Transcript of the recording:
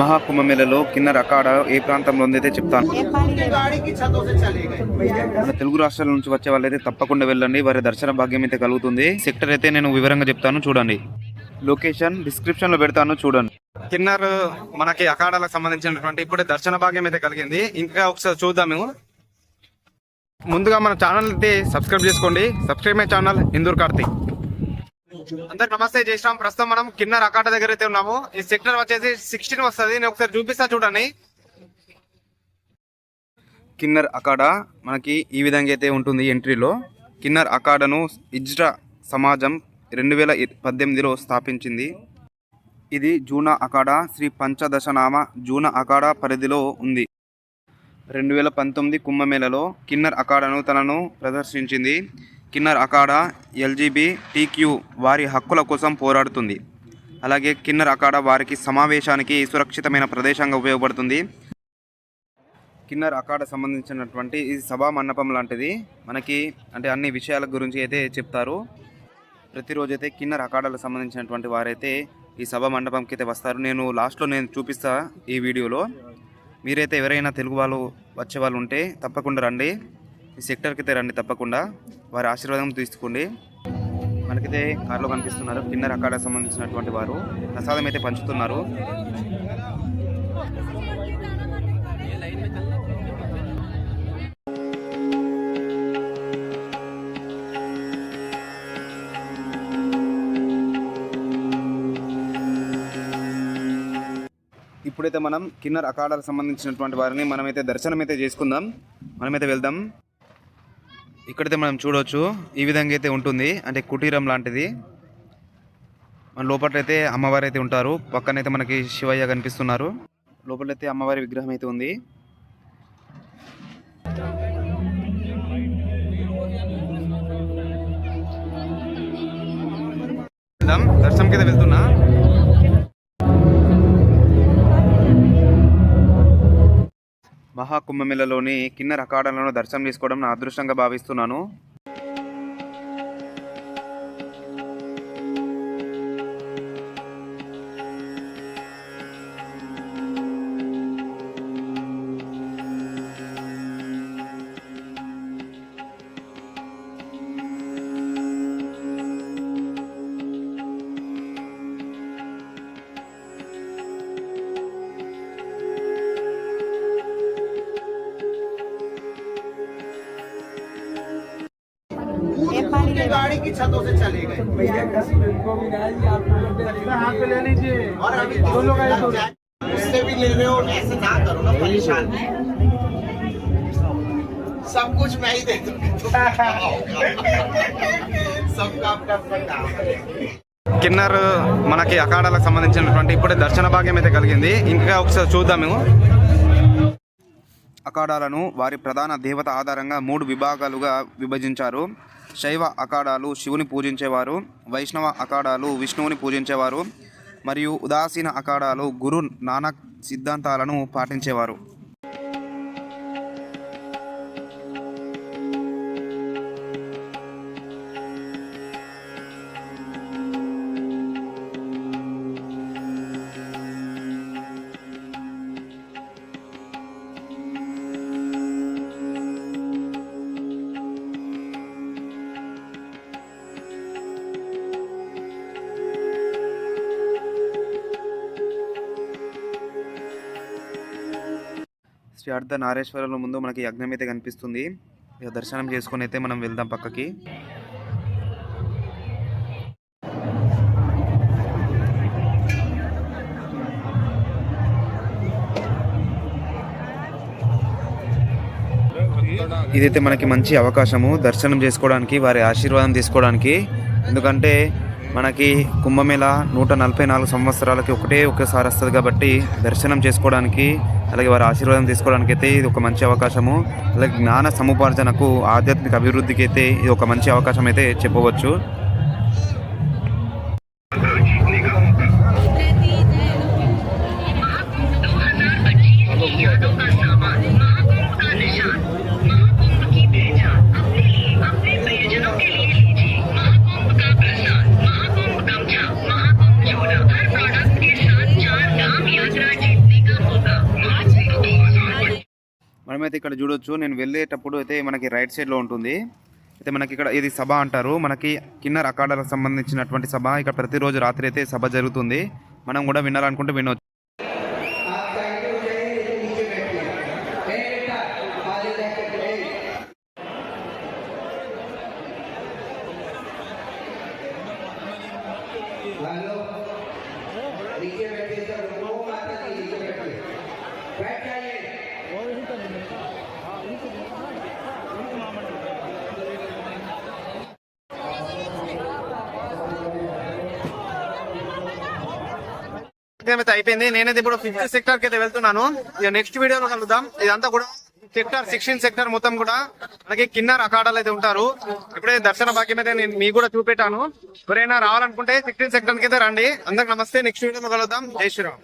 మహాకుంభమేళలో కిన్నర్ అఖాడ ఏ ప్రాంతంలో ఉంది అయితే చెప్తాను మన తెలుగు రాష్ట్రాల నుంచి వచ్చే వాళ్ళైతే తప్పకుండా వెళ్ళండి. వారి దర్శన భాగ్యం అయితే కలుగుతుంది. సెక్టర్ అయితే నేను వివరంగా చెప్తాను. చూడండి. లొకేషన్ డిస్క్రిప్షన్లో పెడతాను. చూడండి. కిన్నర్ మనకి అఖాడాలకు సంబంధించినటువంటి ఇప్పుడే దర్శన భాగ్యం అయితే కలిగింది. ఇంకా ఒకసారి చూద్దాము ముందుగా మన ఛానల్ అయితే సబ్స్క్రైబ్ చేసుకోండి. Subscribe my channel Indur Karthik. అందరికి నమస్తే జయశ్రామ్ ప్రస్తుతం మనం కిన్నర్ అకాట దగ్గర అయితే ఉన్నాము. ఈ సెక్టర్ వచ్చేసి సిక్స్టీన్ వస్తుంది. నేను ఒకసారి చూపిస్తా చూడండి. కిన్నర్ అకాడ మనకి ఈ విధంగా అయితే ఉంటుంది ఎంట్రీలో. కిన్నర్ అకాడను ఇజ్రా సమాజం రెండు వేల పద్దెనిమిదిలో స్థాపించింది. ఇది జూనా అకాడ శ్రీ పంచదశనామ జూనా అకాడ పరిధిలో ఉంది. రెండు వేల పంతొమ్మిది కుంభమేళలో కిన్నర్ అకాడను తనను ప్రదర్శించింది. కిన్నర్ అఖాడా ఎల్జీబీ టీక్యూ వారి హక్కుల కోసం పోరాడుతుంది. అలాగే కిన్నర్ అఖాడా వారికి సమావేశానికి సురక్షితమైన ప్రదేశంగా ఉపయోగపడుతుంది. కిన్నర్ అఖాడ సంబంధించినటువంటి ఈ సభా మండపం లాంటిది మనకి అంటే అన్ని విషయాల గురించి అయితే చెప్తారు. ప్రతిరోజు అయితే కిన్నర్ అఖాడాలకు సంబంధించినటువంటి వారైతే ఈ సభా మండపంకి అయితే వస్తారు. నేను లాస్ట్లో నేను చూపిస్తా ఈ వీడియోలో. మీరైతే ఎవరైనా తెలుగు వాళ్ళు వచ్చే వాళ్ళు ఉంటే తప్పకుండా రండి. ఈ సెక్టర్కి అయితే రండి తప్పకుండా. వారి ఆశీర్వాదం తీసుకోండి. మనకైతే కారులో కనిపిస్తున్నారు. కిన్నర్ అక్కడ సంబంధించినటువంటి వారు. ప్రసాదం అయితే పంచుతున్నారు. ఇప్పుడైతే మనం కిన్నర్ అఖాడాలకు సంబంధించినటువంటి వారిని మనమైతే దర్శనం అయితే చేసుకుందాం. మనమైతే వెళ్దాం. ఇక్కడైతే మనం చూడవచ్చు ఈ విధంగా అయితే ఉంటుంది. అంటే కుటీరం లాంటిది. మన లోపలైతే అమ్మవారు అయితే ఉంటారు. పక్కనైతే మనకి శివయ్య కనిపిస్తున్నారు. లోపలైతే అమ్మవారి విగ్రహం అయితే ఉంది. దర్శనం దర్శనంకి అయితే వెళ్తున్నా. మహాకుంభమేళలోని కిన్నర్ అఖాడాలను దర్శనం చేసుకోవడం నా అదృష్టంగా భావిస్తున్నాను. गाड़ी की छतों से चले गए और अभी उससे भी ले रहे हो ऐसे ना करो ना परेशान सब कुछ मैं ही दे दूंगा सबका अपना अपना काम है కిన్నర్ మనకి అఖాడాలకు సంబంధించినటువంటి ఇప్పుడే దర్శన భాగ్యం అయితే కలిగింది ఇంకా ఒకసారి చూద్దాము అఖాడాలను వారి ప్రధాన దేవత ఆధారంగా మూడు విభాగాలుగా విభజించారు. శైవ అఖాడాలు శివుని పూజించేవారు వైష్ణవ అఖాడాలు విష్ణువుని పూజించేవారు మరియు ఉదాసీన అఖాడాలు గురు నానక్ సిద్ధాంతాలను పాటించేవారు. శ్రీ అర్ధ నారేశ్వరంలో ముందు మనకి యజ్ఞం అయితే కనిపిస్తుంది ఇక దర్శనం చేసుకుని అయితే మనం వెళ్దాం పక్కకి ఇదైతే మనకి మంచి అవకాశము దర్శనం చేసుకోవడానికి వారి ఆశీర్వాదం తీసుకోవడానికి ఎందుకంటే మనకి కుంభమేళ నూట నలభై నాలుగు సంవత్సరాలకి ఒకటే ఒకసారి వస్తుంది కాబట్టి దర్శనం చేసుకోవడానికి అలాగే వారి ఆశీర్వాదం తీసుకోవడానికి అయితే ఇది ఒక మంచి అవకాశము. అలాగే జ్ఞాన సముపార్జనకు ఆధ్యాత్మిక అభివృద్ధికి అయితే ఇది ఒక మంచి అవకాశం అయితే చెప్పవచ్చు అయితే ఇక్కడ చూడొచ్చు. నేను వెళ్ళేటప్పుడు అయితే మనకి రైట్ సైడ్లో ఉంటుంది. అయితే మనకి ఇక్కడ ఇది సభ అంటారు. మనకి కిన్నర్ అఖాడాలకు సంబంధించినటువంటి సభ. ఇక్కడ ప్రతిరోజు రాత్రి అయితే సభ జరుగుతుంది. మనం కూడా వినాలనుకుంటే వినొచ్చు. అయితే అయిపోయింది? నేనైతే ఇప్పుడు ఫిఫ్త్ సెక్టర్కి అయితే వెళ్తున్నాను. ఇక నెక్స్ట్ వీడియోలో కలుద్దాం. ఇదంతా కూడా సెక్టర్ సిక్స్టీన్ సెక్టర్ మొత్తం కూడా మనకి కిన్నర్ అఖాడాలు అయితే ఉంటారు. ఇప్పుడే దర్శన భాగ్యం అయితే నేను మీకు కూడా చూపెట్టాను. ఎవరైనా రావాలనుకుంటే సిక్స్టీన్ సెక్టర్కి అయితే రండి. అందరికి నమస్తే. నెక్స్ట్ వీడియోలో కలుద్దాం. జై శ్రీరామ్.